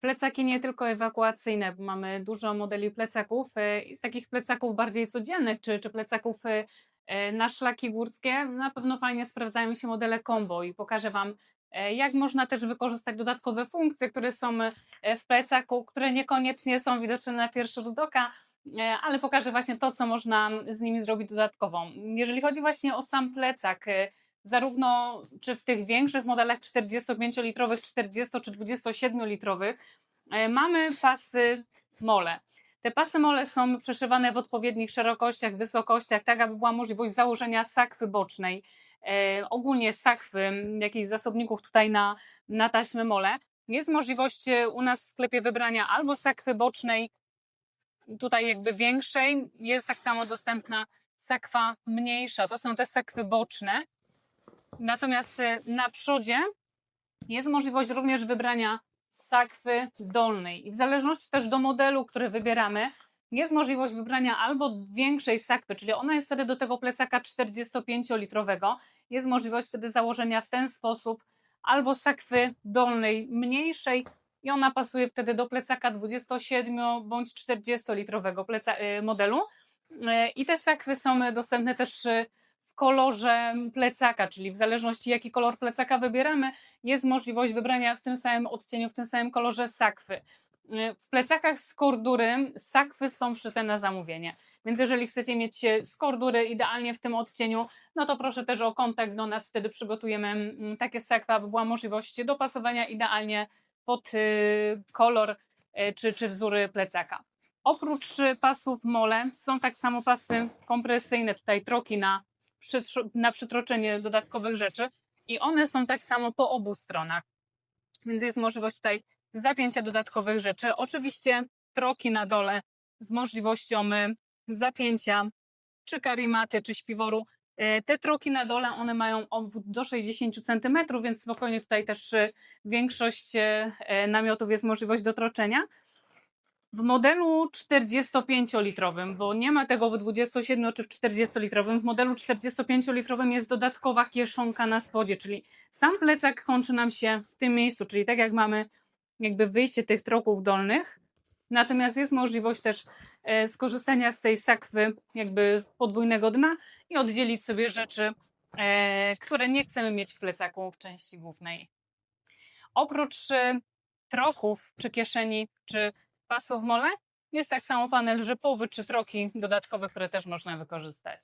Plecaki nie tylko ewakuacyjne, bo mamy dużo modeli plecaków e, i z takich plecaków bardziej codziennych, czy, czy plecaków e, e, na szlaki górskie, na pewno fajnie sprawdzają się modele combo i pokażę Wam, jak można też wykorzystać dodatkowe funkcje, które są w plecaku, które niekoniecznie są widoczne na pierwszy rzut oka, ale pokażę właśnie to, co można z nimi zrobić dodatkowo. Jeżeli chodzi właśnie o sam plecak, zarówno czy w tych większych modelach 45-litrowych, 40 czy 27-litrowych, e, mamy pasy mole. Te pasy mole są przeszywane w odpowiednich szerokościach, wysokościach, tak aby była możliwość założenia sakwy bocznej, e, ogólnie sakwy, jakichś zasobników tutaj na, na taśmę mole. Jest możliwość e, u nas w sklepie wybrania albo sakwy bocznej, tutaj jakby większej, jest tak samo dostępna sakwa mniejsza. To są te sakwy boczne. Natomiast e, na przodzie jest możliwość również wybrania sakwy dolnej. I w zależności też do modelu, który wybieramy, jest możliwość wybrania albo większej sakwy, czyli ona jest wtedy do tego plecaka 45-litrowego. Jest możliwość wtedy założenia w ten sposób albo sakwy dolnej mniejszej i ona pasuje wtedy do plecaka 27 bądź 40-litrowego pleca- y, modelu. Y, I te sakwy są dostępne też y, kolorze plecaka, czyli w zależności jaki kolor plecaka wybieramy, jest możliwość wybrania w tym samym odcieniu, w tym samym kolorze sakwy. W plecakach z kordury sakwy są szyte na zamówienie. Więc jeżeli chcecie mieć z kordury idealnie w tym odcieniu, no to proszę też o kontakt do nas, wtedy przygotujemy mm, takie sakwy, aby była możliwość dopasowania idealnie pod y, kolor y, czy, czy wzór plecaka. Oprócz pasów mole są tak samo pasy kompresyjne, tutaj troki na, na przytroczenie dodatkowych rzeczy i one są tak samo po obu stronach. Więc jest możliwość tutaj zapięcia dodatkowych rzeczy. Oczywiście troki na dole z możliwością y, zapięcia czy karimaty, czy śpiworu. Y, Te troki na dole, one mają obwód do 60 cm, więc spokojnie tutaj też y, większość namiotów jest możliwość dotroczenia. W modelu 45-litrowym, bo nie ma tego w 27 czy w 40-litrowym, w modelu 45-litrowym jest dodatkowa kieszonka na spodzie, czyli sam plecak kończy nam się w tym miejscu, czyli tak jak mamy jakby wyjście tych troków dolnych, natomiast jest możliwość też e, skorzystania z tej sakwy jakby z podwójnego dna i oddzielić sobie rzeczy, e, które nie chcemy mieć w plecaku w części głównej. Oprócz e, trochów czy kieszeni, czy pasów mole, jest tak samo panel rzepowy czy troki dodatkowe, które też można wykorzystać.